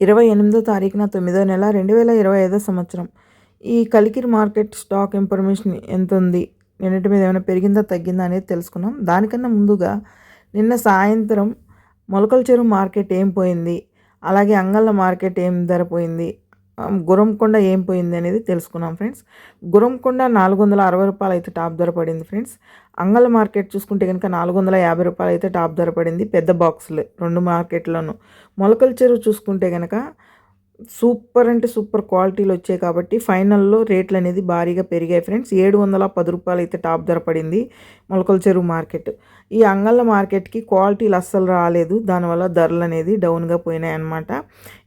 ఇరవై ఎనిమిదో తారీఖున తొమ్మిదో నెల రెండు వేల ఇరవై ఐదో సంవత్సరం. ఈ కలికిరి మార్కెట్ స్టాక్ ఇన్ఫర్మేషన్ ఎంత ఉంది నిన్నటి మీద ఏమైనా పెరిగిందా తగ్గిందా అనేది తెలుసుకున్నాం దానికన్నా ముందుగా నిన్న సాయంత్రం మొలకల చెరువు మార్కెట్ ఏం పోయింది? అలాగే అంగళ్ళ మార్కెట్ ఏం ధర పోయింది? గురంకొండ ఏం పోయింది అనేది తెలుసుకున్నాం ఫ్రెండ్స్. గురంకొండ నాలుగు వందల అరవై రూపాయలు అయితే టాప్ ధర పడింది ఫ్రెండ్స్. అంగళ మార్కెట్ చూసుకుంటే కనుక నాలుగు వందల యాభై రూపాయలు అయితే టాప్ ధర పడింది పెద్ద బాక్సులు రెండు మార్కెట్లోనూ. మొలకల చెరువు చూసుకుంటే కనుక సూపర్ అంటే సూపర్ క్వాలిటీలు వచ్చాయి కాబట్టి ఫైనల్లో రేట్లు అనేది భారీగా పెరిగాయి ఫ్రెండ్స్. ఏడు వందల పది రూపాయలు అయితే టాప్ ధర పడింది మొలకల చెరువు మార్కెట్. ఈ అంగళ్ళ మార్కెట్కి క్వాలిటీలు అస్సలు రాలేదు. దానివల్ల ధరలు అనేది డౌన్గా పోయినాయి అన్నమాట.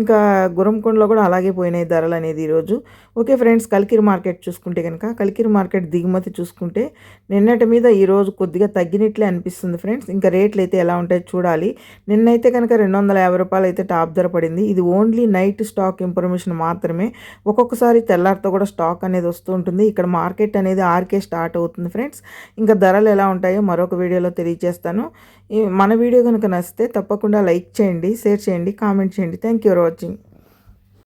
ఇంకా గురంకొండలో కూడా అలాగే పోయినాయి ధరలు అనేది ఈరోజు. ఓకే ఫ్రెండ్స్ కలికిరి మార్కెట్ చూసుకుంటే కనుక కలికిరి మార్కెట్ దిగుమతి చూసుకుంటే నిన్నటి మీద ఈరోజు కొద్దిగా తగ్గినట్లే అనిపిస్తుంది ఫ్రెండ్స్. ఇంకా రేట్లు అయితే ఎలా ఉంటాయో చూడాలి. నిన్నైతే కనుక రెండు వందల యాభై రూపాయలు అయితే టాప్ ధర పడింది. ఇది ఓన్లీ నైట్ స్టాక్ ఇన్ఫర్మేషన్ మాత్రమే. ఒక్కొక్కసారి తెల్లారితో కూడా స్టాక్ అనేది వస్తూ ఉంటుంది. ఇక్కడ మార్కెట్ అనేది ఆర్కే స్టార్ట్ అవుతుంది ఫ్రెండ్స్ ఇంకా ధరలు ఎలా ఉంటాయో మరొక వీడియోలో తెలియజేస్తాను. మన వీడియో కనుక నచ్చితే తప్పకుండా లైక్ చేయండి షేర్ చేయండి కామెంట్ చేయండి. Thank you for watching